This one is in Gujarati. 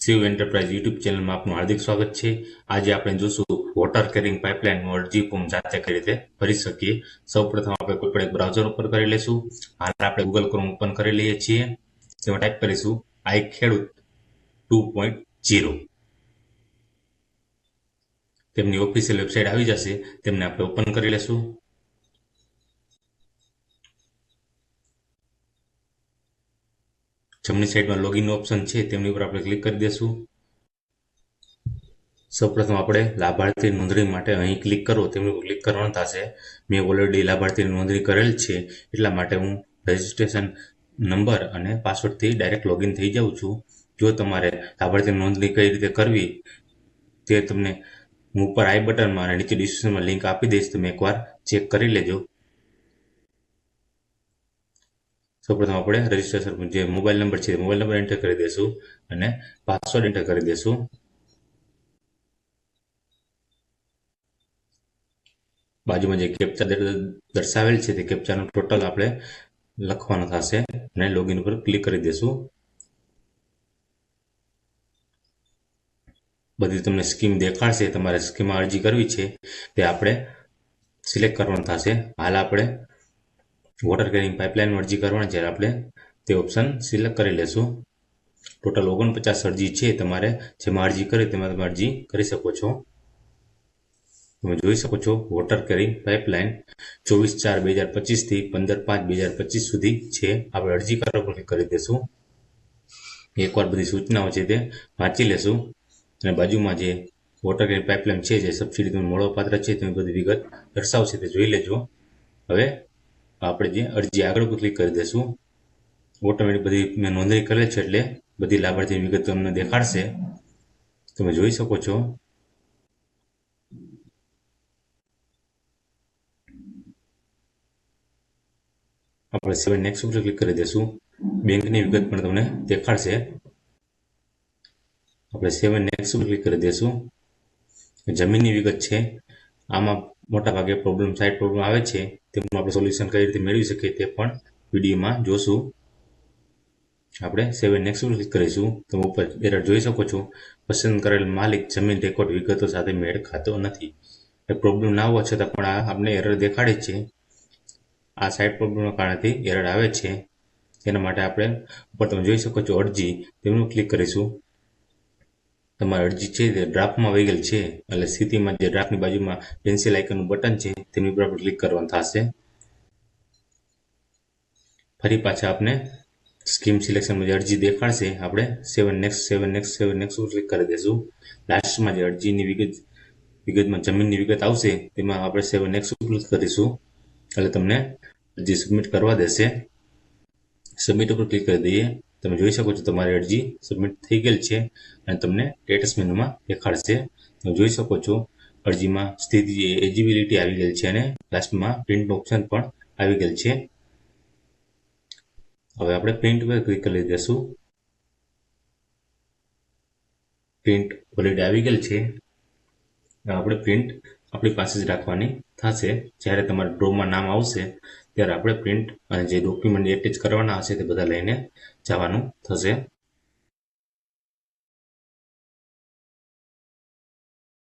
શિવ એન્ટરપ્રાઇઝ યુટ્યુબ ચેનલમાં આપનું હાર્દિક સ્વાગત છે. આજે આપણે જોશું વોટર કેરિંગ પાઇપલાઇનનું અરજી ફોર્મ જાતે કઈ રીતે ભરી શકીએ. સૌપ્રથમ આપણે કોઈ પણ એક બ્રાઉઝર ઉપર કરી લઈશું. હાલ આપણે ગૂગલ ક્રોમ ઓપન કરી લઈએ છીએ. તેમાં ટાઈપ કરીશું I Khedut two point zero તેમની ઓફિશિયલ વેબસાઇટ આવી જશે. તેમને આપણે ઓપન કરી લેશું જમણી સાઈડમાં લોગિન ઓપ્શન છે, તેમની ઉપર આપણે ક્લિક કરી દઈશું સૌપ્રથમ આપણે લાભાર્થી નોંધણી માટે અહીં ક્લિક કરો, તેમની ઉપર ક્લિક કરવાનું થશે. મેં ઓલરેડી લાભાર્થીની નોંધણી કરેલ છે, એટલા માટે હું રજિસ્ટ્રેશન નંબર અને પાસવર્ડથી ડાયરેક્ટ લોગિન થઈ જાઉં છું. જો તમારે લાભાર્થીની નોંધણી કઈ રીતે કરવી, તે તમને હું ઉપર આઈ બટનમાં અને નીચે ડિસ્ક્રિપ્શનમાં લિંક આપી દઈશ, તમે એકવાર ચેક કરી લેજો. સૌપ્રથમ આપણે રજિસ્ટ્રેશન જે મોબાઈલ નંબર છે મોબાઈલ નંબર એન્ટર કરી દઈશું અને પાસવર્ડ એન્ટર કરી દઈશું બાજુમાં જે કેપ્ચા દર્શાવેલ છે, તે કેપ્ચાનું ટોટલ આપણે લખવાનું થશે અને લોગિન ઉપર ક્લિક કરી દઈશું બધી તમને સ્કીમ દેખાડશે, તમારે સ્કીમમાં અરજી કરવી છે, તે આપણે સિલેક્ટ કરવાનું થશે. હાલ આપણે વોટર કેરિંગ પાઇપલાઇન અરજી કરવાની છે આપણે તે ઓપ્શન સિલેક્ટ કરી લેશું. ટોટલ ઓગણપચાસ અરજી છે તમારે જેમાં અરજી કરી તેમાં તમે અરજી કરી શકો છો. તમે જોઈ શકો છો વોટર કેરિંગ પાઇપલાઇન ચોવીસ ચાર બે હજાર પચીસથી પંદર પાંચ બે હજાર પચીસ સુધી છે. આપણે અરજી કરવા પર કરી દઈશું એકવાર બધી સૂચનાઓ છે તે વાંચી લેશું. અને બાજુમાં જે વોટર કેરિંગ પાઇપલાઇન છે, જે સબસિડી તમને મળવાપાત્ર છે, તેની બધી વિગત દર્શાવશે તે જોઈ લેજો. હવે આપણે જે અરજી આગળ ક્લિક કરી દઈશું ઓટોમેટિક બધી મેં નોંધણી કરેલ છે એટલે બધી લાભાર્થી વિગત તમને દેખાડશે. તમે જોઈ શકો છો. આપણે સિવાય નેક્સ્ટ ઉપર ક્લિક કરી દઈશું બેંકની વિગત પણ તમને દેખાડશે. આપણે સેવન નેક્સ્ટ ઉપર ક્લિક કરી દઈશું જમીનની વિગત છે. આમાં મોટા ભાગે પ્રોબ્લેમ સાઇડ પ્રોબ્લેમ આવે છે. તેમનું આપણે સોલ્યુશન કઈ રીતે મેળવી શકીએ તે પણ વિડીયોમાં જોશું. આપણે સેવન નેક્સ્ટ ઉપર ક્લિક કરીશું. તમે ઉપર એરર જોઈ શકો છો. પસંદ કરેલ માલિક જમીન રેકોર્ડ વિગતો સાથે મેળ ખાતો નથી. એ પ્રોબ્લેમ ના હોવા છતાં પણ આ આપણે એરર દેખાડે છે. આ સાઇડ પ્રોબ્લેમના કારણેથી એરર આવે છે. તેના માટે આપણે ઉપર તમે જોઈ શકો છો અરજી. તેમનું ક્લિક કરીશું. તમારી અરજી છે તે ડ્રાફ્ટમાં વહી ગયેલ છે. એટલે સ્થિતિમાં જે ડ્રાફ્ટની બાજુમાં પેન્સિલ આઇકનનું બટન છે, તેની ઉપર આપણે ક્લિક કરવાનું થશે. ફરી પાછા આપણે સ્કીમ સિલેક્શનમાં જે અરજી દેખાડશે, આપણે seven next seven next seven next ઉપર ક્લિક કરી દઈશું. લાસ્ટમાં જે અરજીની વિગત, વિગતમાં જમીનની વિગત આવશે, તેમાં આપણે સેવન નેક્સ્ટ ઉપર ક્લિક કરીશું. એટલે તમને અરજી સબમિટ કરવા દેશે. સબમિટ ઉપર ક્લિક કરી દઈએ. તમે જોઈ શકો છો તમારી અરજી સબમિટ થઈ ગયેલ છે અને તમને સ્ટેટસ મેનુમાં દેખાડશે. તમે જોઈ શકો છો અરજીમાં સ્થિતિ એલિજિબિલિટી આવી ગયેલ છે અને લાસ્ટમાં પ્રિન્ટનું ઓપ્શન પણ આવી ગયેલ છે. હવે આપણે પ્રિન્ટ પર ક્લિક કરી દઈશું. પ્રિન્ટ ઓલરેડી આવી ગયેલ છે. આપણે પ્રિન્ટ આપણી પાસે જ રાખવાની થશે. જ્યારે તમારા ડ્રોમાં નામ આવશે ત્યારે આપણે પ્રિન્ટ અને જે ડોક્યુમેન્ટ એટેચ કરવાના હશે તે બધા લઈને જવાનું થશે.